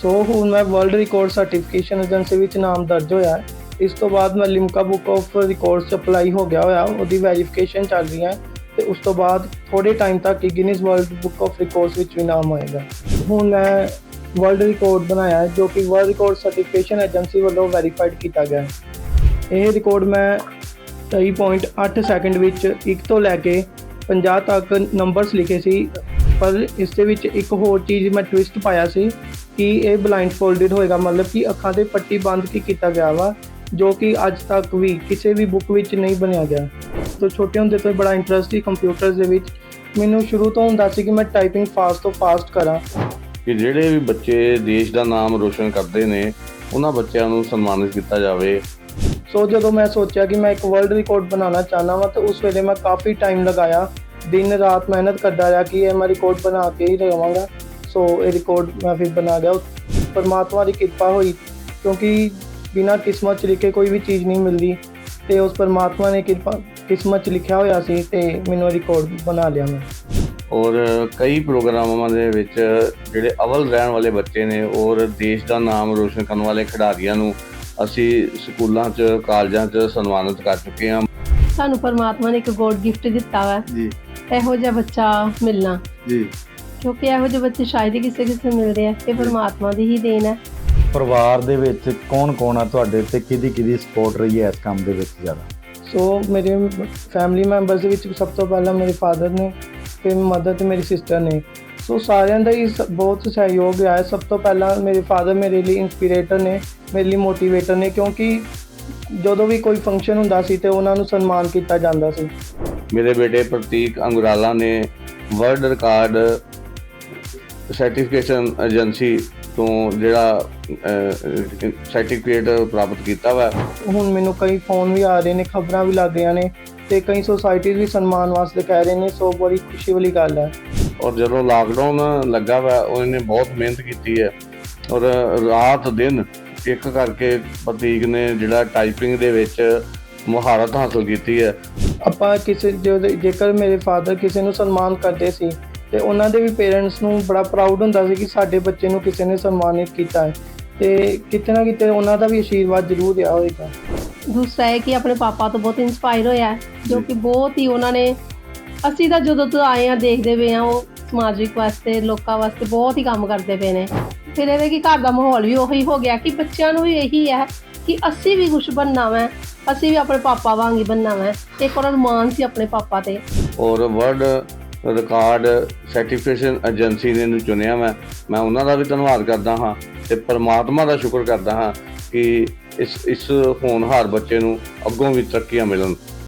ਸੋ ਹੁਣ ਮੈਂ world record certification agency ਵਿੱਚ ਨਾਮ ਦਰਜ ਹੋਇਆ ਹੈ। ਇਸ ਤੋਂ ਬਾਅਦ ਮੈਂ ਲਿਮਕਾ ਬੁੱਕ ਆਫ ਰਿਕਾਰਡਸ 'ਚ ਅਪਲਾਈ ਹੋ ਗਿਆ ਹੋਇਆ, ਉਹਦੀ ਵੈਰੀਫਿਕੇਸ਼ਨ ਚੱਲ ਰਹੀ ਹੈ ਤੇ ਉਸ ਤੋਂ ਬਾਅਦ ਥੋੜੇ ਟਾਈਮ ਤੱਕ ਹੀ Guinness world book of records ਵਿੱਚ ਵੀ ਨਾਮ ਆਏਗਾ ਹੁਣ ਮੈਂ ਵਰਲਡ ਰਿਕਾਰਡ ਬਣਾਇਆ ਜੋ ਕਿ ਵਰਲਡ ਰਿਕਾਰਡ ਸਰਟੀਫਿਕੇਸ਼ਨ ਏਜੰਸੀ ਵੱਲੋਂ ਵੈਰੀਫਾਈਡ ਕੀਤਾ ਗਿਆ ਇਹ ਰਿਕਾਰਡ ਮੈਂ 23.8 ਸੈਕਿੰਡ ਵਿੱਚ 1 ਤੋਂ ਲੈ ਕੇ 50 ਤੱਕ ਨੰਬਰਸ ਲਿਖੇ ਸੀ। ਪਰ ਇਸ ਦੇ ਵਿੱਚ ਇੱਕ ਹੋਰ ਚੀਜ਼ ਮੈਂ ਟਵਿਸਟ ਪਾਇਆ ਸੀ ਕਿ ਇਹ ਬਲਾਈਂਡ ਫੋਲਡਡ ਹੋਏਗਾ ਮਤਲਬ ਕਿ ਅੱਖਾਂ ਤੇ ਪੱਟੀ ਬੰਦ ਕੀ ਕੀਤਾ ਗਿਆ ਵਾ ਜੋ ਕਿ ਅੱਜ ਤੱਕ ਵੀ ਕਿਸੇ ਵੀ ਬੁੱਕ ਵਿੱਚ ਨਹੀਂ ਬਣਿਆ ਗਿਆ। ਤੋਂ ਛੋਟੇ ਹੁੰਦੇ ਤੋਂ ਬੜਾ ਇੰਟਰਸਟ ਸੀ ਕੰਪਿਊਟਰਸ ਦੇ ਵਿੱਚ। ਮੈਨੂੰ ਸ਼ੁਰੂ ਤੋਂ ਹੁੰਦਾ ਸੀ ਕਿ ਮੈਂ ਟਾਈਪਿੰਗ ਫਾਸਟ ਤੋਂ ਫਾਸਟ ਕਰਾਂ। ਕਿ ਜਿਹੜੇ ਵੀ ਬੱਚੇ ਦੇਸ਼ ਦਾ ਨਾਮ ਰੋਸ਼ਨ ਕਰਦੇ ਨੇ ਉਹਨਾਂ ਬੱਚਿਆਂ ਨੂੰ ਸਨਮਾਨਿਤ ਕੀਤਾ ਜਾਵੇ। ਸੋ ਜਦੋਂ ਮੈਂ ਸੋਚਿਆ ਕਿ ਮੈਂ ਇੱਕ ਵਰਲਡ ਰਿਕਾਰਡ ਬਣਾਉਣਾ ਚਾਹਨਾ ਵਾਂ ਤਾਂ ਉਸ ਵੇਲੇ ਮੈਂ ਕਾਫੀ ਟਾਈਮ ਲਗਾਇਆ। ਦਿਨ ਰਾਤ ਮਿਹਨਤ ਕਰਦਾ ਰਿਹਾ ਕਿ ਇਹ ਮੈਂ ਰਿਕਾਰਡ ਬਣਾ ਕੇ ਹੀ ਰਵਾਂਗਾ ਸੋ ਇਹ ਰਿਕਾਰਡ ਮੈਂ ਫਿਰ ਬਣਾ ਗਿਆ ਪਰਮਾਤਮਾ ਦੀ ਕਿਰਪਾ ਹੋਈ ਕਿਉਂਕਿ ਬਿਨਾਂ ਕਿਸਮਤ ਚ ਲਿਖੇ ਕੋਈ ਵੀ ਚੀਜ਼ ਨਹੀਂ ਮਿਲਦੀ। ਤੇ ਉਸ ਪਰਮਾਤਮਾ ਨੇ ਕਿਰਪਾ ਕਿਸਮਤ ਚ ਲਿਖਿਆ ਹੋਇਆ ਸੀ ਤੇ ਮੈਨੂੰ ਰਿਕਾਰਡ ਬਣਾ ਲਿਆ ਮੈਂ। ਔਰ ਕਈ ਪ੍ਰੋਗਰਾਮਾਂ ਦੇ ਵਿੱਚ ਜਿਹੜੇ ਅਵਲ ਰਹਿਣ ਵਾਲੇ ਬੱਚੇ ਨੇ ਔਰ ਦੇਸ਼ ਦਾ ਨਾਮ ਰੋਸ਼ਨ ਕਰਨ ਵਾਲੇ ਖਿਡਾਰੀਆਂ ਨੂੰ ਅਸੀਂ ਸਕੂਲਾਂ 'ਚ ਕਾਲਜਾਂ 'ਚ ਸਨਮਾਨਿਤ ਕਰ ਚੁੱਕੇ ਹਾਂ। ਸਾਨੂੰ ਪਰਮਾਤਮਾ ਨੇ ਇੱਕ ਗੋਡ ਗਿਫਟ ਦਿੱਤਾ ਵਾ। ਜੀ। ਇਹੋ ਜਿਹਾ ਬੱਚਾ ਮਿਲਣਾ। ਜੀ। ਕਿਉਂਕਿ ਇਹੋ ਜਿਹੇ ਬੱਚੇ ਸ਼ਾਇਦ ਹੀ ਕਿਸੇ ਕਿਸੇ ਨੂੰ ਮਿਲਦੇ ਆ। ਇਹ ਪਰਮਾਤਮਾ ਦੀ ਹੀ ਦੇਣ ਹੈ ਪਰਿਵਾਰ ਦੇ ਵਿੱਚ ਕੌਣ ਕੌਣ ਆ ਤੁਹਾਡੇ ਤੇ ਕਿਹਦੀ ਕਿਹਦੀ ਸਪੋਰਟ ਰਹੀ ਹੈ ਇਸ ਕੰਮ ਦੇ ਵਿੱਚ ਜ਼ਿਆਦਾ? ਸੋ ਮੇਰੇ ਫੈਮਿਲੀ ਮੈਂਬਰਸ ਦੇ ਵਿੱਚ ਸਭ ਤੋਂ ਪਹਿਲਾਂ ਮੇਰੇ ਫਾਦਰ ਨੇ ਫਿਰ ਮਦਰ ਤੇ ਮੇਰੀ ਸਿਸਟਰ ਨੇ। ਸੋ ਸਾਰਿਆਂ ਦਾ ਹੀ ਬਹੁਤ ਸਹਿਯੋਗ ਹੈ। ਸਭ ਤੋਂ ਪਹਿਲਾਂ ਮੇਰੇ ਫਾਦਰ ਮੇਰੇ ਲਈ ਇਨਸਪੀਰੇਟਰ ਨੇ ਮੇਰੇ ਲਈ ਮੋਟੀਵੇਟਰ ਨੇ। ਕਿਉਂਕਿ ਜਦੋਂ ਵੀ ਕੋਈ ਫੰਕਸ਼ਨ ਹੁੰਦਾ ਸੀ ਤੇ ਉਹਨਾਂ ਨੂੰ ਸਨਮਾਨ ਕੀਤਾ ਜਾਂਦਾ ਸੀ। ਮੇਰੇ ਬੇਟੇ ਪ੍ਰਤੀਕ ਅੰਗੁਰਾਲਾ ਨੇ ਵਰਲਡ ਰਿਕਾਰਡ ਸਰਟੀਫਿਕੇਸ਼ਨ ਏਜੰਸੀ ਤੋਂ ਜਿਹੜਾ ਸਰਟੀਫਿਕੇਟ ਪ੍ਰਾਪਤ ਕੀਤਾ ਵਾ। ਹੁਣ ਮੈਨੂੰ ਕਈ ਫੋਨ ਵੀ ਆ ਰਹੇ ਨੇ ਖਬਰਾਂ ਵੀ ਲੱਗ ਰਹੀਆਂ ਨੇ ਤੇ ਕਈ ਸੋਸਾਇਟੀਜ਼ ਵੀ ਸਨਮਾਨ ਵਾਸਤੇ ਕਹਿ ਰਹੇ ਨੇ ਸੋ ਬੜੀ ਖੁਸ਼ੀ ਵਾਲੀ ਗੱਲ ਹੈ। ਔਰ ਜਦੋਂ ਲਾਕਡਾਊਨ ਲੱਗਾ ਵਾ ਉਹਨੇ ਬਹੁਤ ਮਿਹਨਤ ਕੀਤੀ ਹੈ। ਔਰ ਰਾਤ ਦਿਨ ਇੱਕ ਕਰਕੇ ਪ੍ਰਤੀਕ ਨੇ ਜਿਹੜਾ ਟਾਈਪਿੰਗ ਦੇ ਵਿੱਚ ਮੁਹਾਰਤ ਹਾਸਲ ਕੀਤੀ ਹੈ। ਆਪਾਂ ਕਿਸੇ ਜੋ- ਜੇਕਰ ਮੇਰੇ ਫਾਦਰ ਕਿਸੇ ਨੂੰ ਸਨਮਾਨ ਕਰਦੇ ਸੀ ਤੇ ਉਹਨਾਂ ਦੇ ਵੀ ਪੇਰੈਂਟਸ ਨੂੰ ਬੜਾ ਪ੍ਰਾਊਡ ਹੁੰਦਾ ਸੀ ਕਿ ਸਾਡੇ ਬੱਚੇ ਨੂੰ ਕਿਸੇ ਨੇ ਸਨਮਾਨਿਤ ਕੀਤਾ ਹੈ। ਤੇ ਕਿਤੇ ਨਾ ਕਿਤੇ ਉਹਨਾਂ ਦਾ ਵੀ ਆਸ਼ੀਰਵਾਦ ਜ਼ਰੂਰ ਰਿਹਾ ਹੋਵੇਗਾ ਦੂਸਰਾ ਹੈ ਕਿ ਆਪਣੇ ਪਾਪਾ ਤੋਂ ਬਹੁਤ ਇਨਸਪਾਇਰ ਹੋਇਆ ਜੋ ਕਿ ਬਹੁਤ ਹੀ ਉਹਨਾਂ ਨੇ ਅਸੀਂ ਤਾਂ ਜਦੋਂ ਤੋਂ ਆਏ ਆ ਦੇਖਦੇ ਪਏ ਆ ਉਹ ਸਮਾਜਿਕ ਵਾਸਤੇ ਲੋਕਾਂ ਵਾਸਤੇ ਬਹੁਤ ਹੀ ਕੰਮ ਕਰਦੇ ਪਏ ਨੇ। ਫਿਰ ਇਹਦੇ ਕਿ ਘਰ ਦਾ ਮਾਹੌਲ ਵੀ ਉਹੀ ਹੋ ਗਿਆ ਕਿ ਬੱਚਿਆਂ ਨੂੰ ਵੀ ਇਹੀ ਹੈ ਕਿ ਅਸੀਂ ਵੀ ਕੁਝ ਬਣਨਾ ਵਾ ਅਸੀਂ ਵੀ ਆਪਣੇ ਪਾਪਾ ਵਾਂਗ ਹੀ ਬਣਨਾ ਵਾ ਇੱਕ ਉਹਨਾਂ ਨੂੰ ਮਾਣ ਸੀ ਆਪਣੇ ਪਾਪਾ ਤੇ। ਔਰ ਵਰਲਡ ਰਿਕਾਰਡ ਸਰਟੀਫਿਕੇਸ਼ਨ ਏਜੰਸੀ ਨੇ ਇਹਨੂੰ ਚੁਣਿਆ ਮੈਂ। ਮੈਂ ਉਹਨਾਂ ਦਾ ਵੀ ਧੰਨਵਾਦ ਕਰਦਾ ਹਾਂ ਤੇ ਪਰਮਾਤਮਾ ਦਾ ਸ਼ੁਕਰ ਕਰਦਾ ਹਾਂ ਕਿ ਇਸ ਇਸ ਹੋਣਹਾਰ ਬੱਚੇ ਨੂੰ ਅੱਗੋਂ ਵੀ ਤਰੱਕੀਆਂ ਮਿਲਣ।